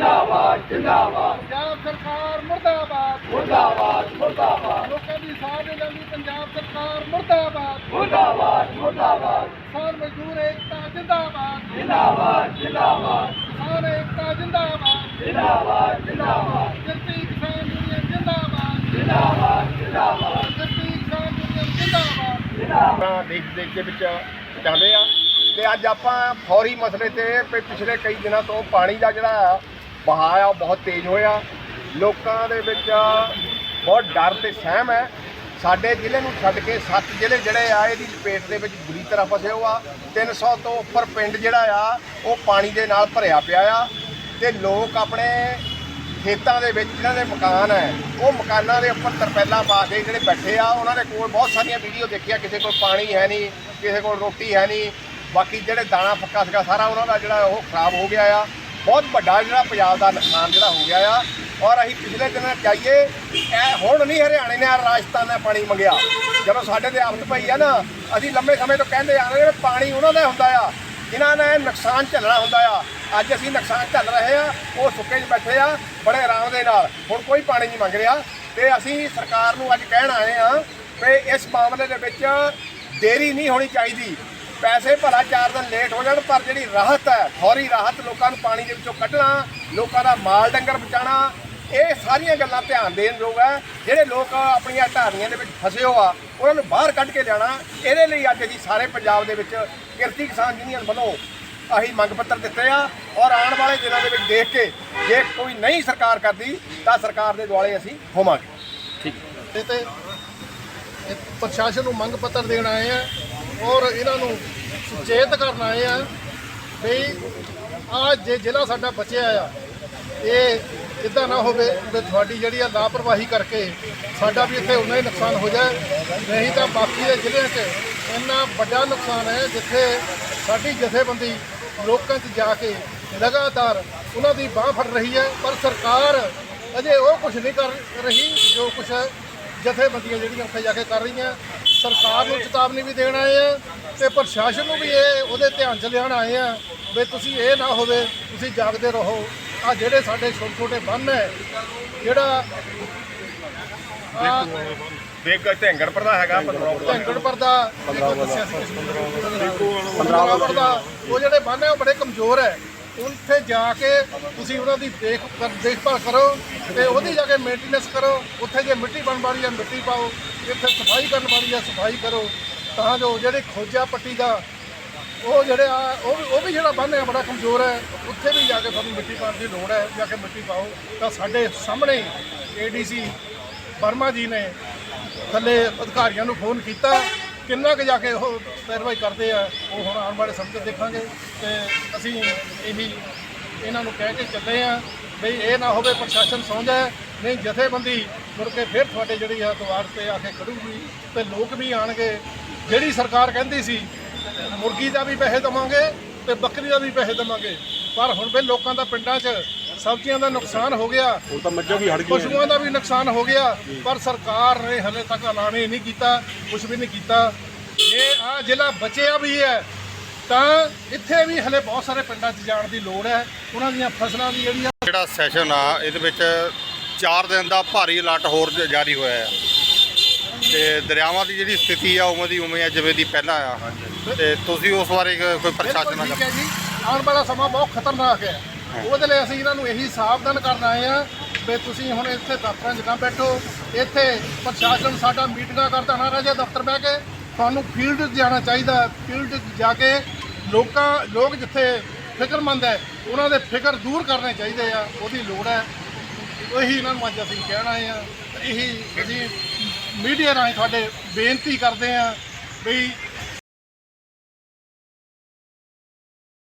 ਜਿੰਦਾਬਾਦ ਜਿੰਦਾਬਾਦ। ਪੰਜਾਬ ਸਰਕਾਰ ਮੁਰਦਾਬਾਦ। ਮੁਰਦਾਬਾਦ ਮੁਰਦਾਬਾਦ। ਲੋਕਾਂ ਦੀ ਸਾਥ ਦੇ ਲਈ ਪੰਜਾਬ ਸਰਕਾਰ ਮੁਰਦਾਬਾਦ। ਮੁਰਦਾਬਾਦ ਮੁਰਦਾਬਾਦ। ਕਿਸਾਨ ਮਜ਼ਦੂਰ ਏਕਤਾ ਜਿੰਦਾਬਾਦ। ਜਿੰਦਾਬਾਦ ਜਿੰਦਾਬਾਦ। ਕਿਸਾਨ ਏਕਤਾ ਜਿੰਦਾਬਾਦ। ਜਿੰਦਾਬਾਦ ਜਿੰਦਾਬਾਦ। ਕਿਰਤੀ ਕਿਸਾਨ ਯੂਨੀਅਨ ਜਿੰਦਾਬਾਦ। ਜਿੰਦਾਬਾਦ ਜਿੰਦਾਬਾਦ। ਕਿਰਤੀ ਕਿਸਾਨ ਯੂਨੀਅਨ ਜਿੰਦਾਬਾਦ। ਤਾਂ ਦੇਸ਼ ਦੇਸ਼ ਦੇ ਵਿੱਚ ਚਾਹੁੰਦੇ ਆ ਤੇ ਅੱਜ ਆਪਾਂ ਫੌਰੀ ਮਸਲੇ ਤੇ ਪਿਛਲੇ ਕਈ ਦਿਨਾਂ ਤੋਂ ਪਾਣੀ ਦਾ ਜਿਹੜਾ ਬਹਾਅ ਆ ਬਹੁਤ ਤੇਜ਼ ਹੋਇਆ। ਲੋਕਾਂ ਦੇ ਵਿੱਚ ਬਹੁਤ ਡਰ ਤੇ ਸਹਿਮ ਹੈ। ਸਾਡੇ ਜ਼ਿਲ੍ਹੇ ਨੂੰ ਛੱਡ ਕੇ ਸੱਤ ਜ਼ਿਲ੍ਹੇ ਜਿਹੜੇ ਆ, ਇਹਦੀ ਲਪੇਟ ਦੇ ਵਿੱਚ ਬੁਰੀ ਤਰ੍ਹਾਂ ਫਸੇ ਹੋ ਆ 300 ਤੋਂ ਉੱਪਰ ਪਿੰਡ ਜਿਹੜਾ ਆ, ਉਹ ਪਾਣੀ ਦੇ ਨਾਲ ਭਰਿਆ ਪਿਆ ਆ। ਤੇ ਲੋਕ ਆਪਣੇ ਖੇਤਾਂ ਦੇ ਵਿੱਚ ਜਿਨ੍ਹਾਂ ਦੇ ਮਕਾਨ ਹੈ, ਉਹ ਮਕਾਨਾਂ ਦੇ ਉੱਪਰ ਤਰਪੈਲਾਂ ਪਾ ਕੇ ਜਿਹੜੇ ਬੈਠੇ ਆ, ਉਹਨਾਂ ਦੇ ਕੋਲ ਬਹੁਤ ਸਾਰੀਆਂ ਵੀਡੀਓ ਦੇਖੀਆਂ, ਕਿਸੇ ਕੋਲ ਪਾਣੀ ਹੈ ਨਹੀਂ, ਕਿਸੇ ਕੋਲ ਰੋਟੀ ਹੈ ਨਹੀਂ। ਬਾਕੀ ਜਿਹੜੇ ਦਾਣਾ ਫੱਕਾ ਸੀਗਾ, ਸਾਰਾ ਉਹਨਾਂ ਦਾ ਜਿਹੜਾ ਉਹ ਖਰਾਬ ਹੋ ਗਿਆ ਆ। ਬਹੁਤ ਵੱਡਾ ਜਿਹੜਾ ਪੰਜਾਬ ਦਾ ਨੁਕਸਾਨ ਜਿਹੜਾ ਹੋ ਗਿਆ ਆ। ਔਰ ਅਸੀਂ ਪਿਛਲੇ ਦਿਨਾਂ ਚਾਹੀਏ ਇਹ ਹੁਣ ਨਹੀਂ ਹਰਿਆਣੇ ਨੇ ਰਾਜਸਥਾਨ ਨੇ ਪਾਣੀ ਮੰਗਿਆ। ਜਦੋਂ ਸਾਡੇ ਤੇ ਆਫਤ ਪਈ ਆ ਨਾ, ਅਸੀਂ ਲੰਮੇ ਸਮੇਂ ਤੋਂ ਕਹਿੰਦੇ ਆ ਰਹੇ ਹਾਂ ਪਾਣੀ ਉਹਨਾਂ ਦਾ ਹੁੰਦਾ ਆ, ਜਿਨ੍ਹਾਂ ਨੇ ਨੁਕਸਾਨ ਝੱਲਣਾ ਹੁੰਦਾ ਆ। ਅੱਜ ਅਸੀਂ ਨੁਕਸਾਨ ਝੱਲ ਰਹੇ ਆ, ਉਹ ਸੁੱਕੇ 'ਚ ਬੈਠੇ ਆ, ਬੜੇ ਆਰਾਮ ਦੇ ਨਾਲ। ਹੁਣ ਕੋਈ ਪਾਣੀ ਨਹੀਂ ਮੰਗ ਰਿਹਾ। ਤੇ ਅਸੀਂ ਸਰਕਾਰ ਨੂੰ ਅੱਜ ਕਹਿਣ ਆਏ ਆ ਵੀ ਇਸ ਮਾਮਲੇ ਦੇ ਵਿੱਚ ਦੇਰੀ ਨਹੀਂ ਹੋਣੀ ਚਾਹੀਦੀ। ਪੈਸੇ ਭਲਾ ਚਾਰ ਦਿਨ ਲੇਟ ਹੋ ਜਾਣ ਪਰ ਜਿਹੜੀ ਰਾਹਤ ਹੈ ਫੌਰੀ ਰਾਹਤ ਲੋਕਾਂ ਨੂੰ ਪਾਣੀ ਦੇ ਵਿੱਚੋਂ ਕੱਢਣਾ ਲੋਕਾਂ ਦਾ ਮਾਲ ਡੰਗਰ ਬਚਾਉਣਾ ਇਹ ਸਾਰੀਆਂ ਗੱਲਾਂ ਧਿਆਨ ਦੇਣ ਯੋਗ ਹੈ। ਜਿਹੜੇ ਲੋਕ ਆਪਣੀਆਂ ਢਾਣੀਆਂ ਦੇ ਵਿੱਚ ਫਸੇ ਹੋ ਆ ਉਹਨਾਂ ਨੂੰ ਬਾਹਰ ਕੱਢ ਕੇ ਲਿਆਉਣਾ ਇਹਦੇ ਲਈ ਅੱਜ ਅਸੀਂ ਸਾਰੇ ਪੰਜਾਬ ਦੇ ਵਿੱਚ ਕਿਰਤੀ ਕਿਸਾਨ ਯੂਨੀਅਨ ਵੱਲੋਂ ਅਸੀਂ ਮੰਗ ਪੱਤਰ ਦਿੱਤੇ ਆ ਔਰ ਆਉਣ ਵਾਲੇ ਦਿਨਾਂ ਦੇ ਵਿੱਚ ਦੇਖ ਕੇ ਜੇ ਕੋਈ ਨਹੀਂ ਸਰਕਾਰ ਕਰਦੀ ਤਾਂ ਸਰਕਾਰ ਦੇ ਦੁਆਲੇ ਅਸੀਂ ਹੋਵਾਂਗੇ। ਤੇ ਤੇ ਪ੍ਰਸ਼ਾਸਨ ਨੂੰ ਮੰਗ ਪੱਤਰ ਦੇਣ ਆਏ ਆ ਔਰ ਇਹਨਾਂ ਨੂੰ ਸੁਚੇਤ ਕਰਨ ਆਏ ਆ ਵੀ ਆ ਜੇ ਜ਼ਿਲ੍ਹਾ ਸਾਡਾ ਬਚਿਆ ਆ, ਇਹ ਇਦਾਂ ਨਾ ਹੋਵੇ ਵੀ ਤੁਹਾਡੀ ਜਿਹੜੀ ਆ ਲਾਪਰਵਾਹੀ ਕਰਕੇ ਸਾਡਾ ਵੀ ਇੱਥੇ ਉਨਾ ਹੀ ਨੁਕਸਾਨ ਹੋ ਜਾਏ। ਨਹੀਂ ਤਾਂ ਬਾਕੀ ਦੇ ਜ਼ਿਲ੍ਹਿਆਂ 'ਚ ਇੰਨਾ ਵੱਡਾ ਨੁਕਸਾਨ ਹੈ ਜਿੱਥੇ ਸਾਡੀ ਜਥੇਬੰਦੀ ਲੋਕਾਂ 'ਚ ਜਾ ਕੇ ਲਗਾਤਾਰ ਉਹਨਾਂ ਦੀ ਬਾਹ ਫੜ ਰਹੀ ਹੈ, ਪਰ ਸਰਕਾਰ ਅਜੇ ਉਹ ਕੁਝ ਨਹੀਂ ਕਰ ਰਹੀ, ਜੋ ਕੁਝ ਜਥੇਬੰਦੀਆਂ ਜਿਹੜੀਆਂ ਉੱਥੇ ਜਾ ਕੇ ਕਰ ਰਹੀਆਂ। ਸਰਕਾਰ ਨੂੰ ਚੇਤਾਵਨੀ ਵੀ ਦੇਣ ਆਏ ਆ ਤੇ ਪ੍ਰਸ਼ਾਸਨ ਨੂੰ ਵੀ ਇਹ ਉਹਦੇ ਧਿਆਨ 'ਚ ਲਿਆਉਣ ਆਏ ਆ ਵੀ ਤੁਸੀਂ ਇਹ ਨਾ ਹੋਵੇ ਤੁਸੀਂ ਜਾਗਦੇ ਰਹੋ। ਆ ਜਿਹੜੇ ਸਾਡੇ ਛੋਟੇ ਛੋਟੇ ਬੰਨ ਹੈ ਜਿਹੜਾ ਦੇਖ ਢੈਂਗੜਪੁਰ ਦਾ ਹੈਗਾ ਪੰਦਰੌੜ ਢੰਗੜਪੁਰ ਦਾ। ਦੇਖੋ ਦੱਸਿਆ ਸੀ ਪੰਦਰਾਵਰ ਦਾ। ਉਹ ਜਿਹੜੇ ਬੰਨ ਹੈ ਉਹ ਬੜੇ ਕਮਜ਼ੋਰ ਹੈ। ਉੱਥੇ ਜਾ ਕੇ ਤੁਸੀਂ ਉਹਨਾਂ ਦੀ ਦੇਖ ਦੇਖਭਾਲ ਕਰੋ ਤੇ ਉਹਦੀ ਜਾ ਕੇ ਮੇਨਟੇਨੈਂਸ ਕਰੋ। ਉੱਥੇ ਜੇ ਮਿੱਟੀ ਬਣ ਵਾਲੀ ਹੈ ਮਿੱਟੀ ਪਾਓ। ਇੱਥੇ ਸਫ਼ਾਈ ਕਰਨ ਵਾਲੀ ਹੈ ਸਫ਼ਾਈ ਕਰੋ। ਤਾਂ ਜੋ ਜਿਹੜੇ ਖੋਜਾ ਪੱਟੀ ਦਾ, ਉਹ ਜਿਹੜੇ ਆ, ਉਹ ਵੀ ਉਹ ਵੀ ਜਿਹੜਾ ਬੰਨ ਹੈ ਬੜਾ ਕਮਜ਼ੋਰ ਹੈ। ਉੱਥੇ ਵੀ ਜਾ ਕੇ ਤੁਹਾਨੂੰ ਮਿੱਟੀ ਪਾਉਣ ਦੀ ਲੋੜ ਹੈ। ਜਾ ਕੇ ਮਿੱਟੀ ਪਾਓ। ਤਾਂ ਸਾਡੇ ਸਾਹਮਣੇ ਏਡੀਸੀ ਵਰਮਾ ਜੀ ਨੇ ਥੱਲੇ ਅਧਿਕਾਰੀਆਂ ਨੂੰ ਫੋਨ ਕੀਤਾ। ਕਿੰਨਾ ਕੁ ਜਾ ਕੇ ਉਹ ਪੈਰਵਾਈ ਕਰਦੇ ਆ, ਉਹ ਹੁਣ ਆਉਣ ਵਾਲੇ ਸਮੇਂ 'ਚ ਦੇਖਾਂਗੇ। ਤੇ ਅਸੀਂ ਇਹੀ ਇਹਨਾਂ ਨੂੰ ਕਹਿ ਕੇ ਚੱਲੇ ਆ ਵੀ ਇਹ ਨਾ ਹੋਵੇ, ਪ੍ਰਸ਼ਾਸਨ ਸੌਂ ਜਾਏ ਨਹੀਂ, ਜਥੇਬੰਦੀ ਮੁੜ ਕੇ ਫਿਰ ਤੁਹਾਡੇ ਜਿਹੜੀ ਆ ਦੁਆਰ ਤੇ ਆ ਕੇ ਖੜੂਗੀ ਤੇ ਲੋਕ ਵੀ ਆਣਗੇ। ਜਿਹੜੀ ਸਰਕਾਰ ਕਹਿੰਦੀ ਸੀ ਮੁਰਗੀ ਦਾ ਵੀ ਪੈਸੇ ਦੇਵਾਂਗੇ ਤੇ ਬੱਕਰੀ ਦਾ ਵੀ ਪੈਸੇ ਦੇਵਾਂਗੇ। ਪਰ ਹੁਣ ਵੀ ਲੋਕਾਂ ਦਾ ਪਿੰਡਾਂ 'ਚ ਸਬਜ਼ੀਆਂ ਦਾ ਨੁਕਸਾਨ ਹੋ ਗਿਆ। ਹੁਣ ਤਾਂ ਮੱਝਾਂ ਵੀ ਹੜ ਪਸ਼ੂਆਂ ਦਾ ਵੀ ਨੁਕਸਾਨ ਹੋ ਗਿਆ। ਪਰ ਸਰਕਾਰ ਨੇ ਹਲੇ ਤੱਕ ਐਲਾਨ ਹੀ ਨਹੀਂ ਕੀਤਾ ਕੁਝ ਵੀ ਨਹੀਂ ਕੀਤਾ। ਜੇ ਆ ਜ਼ਿਲ੍ਹਾ ਬਚਿਆ ਵੀ ਹੈ ਤਾਂ ਇੱਥੇ ਵੀ ਹਲੇ ਬਹੁਤ ਸਾਰੇ ਪਿੰਡਾਂ 'ਚ ਜਾਣ ਦੀ ਲੋੜ ਹੈ। ਉਹਨਾਂ ਦੀਆਂ ਫਸਲਾਂ ਦੀ ਜਿਹੜੀਆਂ ਜਿਹੜਾ ਸੈਸ਼ਨ ਆ ਇਹਦੇ ਵਿੱਚ 4 ਦਿਨ ਦਾ ਭਾਰੀ ਅਲਰਟ ਹੋਰ ਜ- ਜਾਰੀ ਹੋਇਆ ਹੈ। ਤੇ ਦਰਿਆਵਾਂ ਦੀ ਜਿਹੜੀ ਸਥਿਤੀ ਆ ਉਵੇਂ ਦੀ ਉਵੇਂ ਆ ਜਿਵੇਂ ਦੀ ਪਹਿਲਾਂ ਆ। ਤੇ ਤੁਸੀਂ ਉਸ ਬਾਰੇ ਕੋਈ ਪ੍ਰਸ਼ਾਸਨ ਨਾਲ ਠੀਕ ਹੈ ਜੀ। ਆਉਣ ਵਾਲਾ ਸਮਾਂ ਬਹੁਤ ਖਤਰਨਾਕ ਹੈ। ਉਹਦੇ ਲਈ ਅਸੀਂ ਇਹਨਾਂ ਨੂੰ ਇਹੀ ਸਾਵਧਾਨ ਕਰਨ ਆਏ ਆ ਵੀ ਤੁਸੀਂ ਹੁਣ ਇੱਥੇ ਦਫ਼ਤਰਾਂ 'ਚ ਨਾ ਬੈਠੋ। ਇੱਥੇ ਪ੍ਰਸ਼ਾਸਨ ਸਾਡਾ ਮੀਟਿੰਗਾਂ ਕਰਦਾ ਨਾ ਰਹੇ ਦਫ਼ਤਰ ਬਹਿ ਕੇ। ਤੁਹਾਨੂੰ ਫੀਲਡ 'ਚ ਜਾਣਾ ਚਾਹੀਦਾ ਫੀਲਡ 'ਚ ਜਾ ਕੇ ਲੋਕਾਂ ਲੋਕ ਜਿੱਥੇ ਫਿਕਰਮੰਦ ਹੈ ਉਹਨਾਂ ਦੇ ਫਿਕਰ ਦੂਰ ਕਰਨੇ ਚਾਹੀਦੇ ਆ। ਉਹਦੀ ਲੋੜ ਹੈ। ਉਹੀ ਇਹਨਾਂ ਨੂੰ ਅੱਜ ਅਸੀਂ ਕਹਿਣਾ ਆਏ ਆ ਇਹੀ ਅਸੀਂ ਮੀਡੀਆ ਰਾਹੀਂ ਤੁਹਾਡੇ ਬੇਨਤੀ ਕਰਦੇ ਆ ਵੀ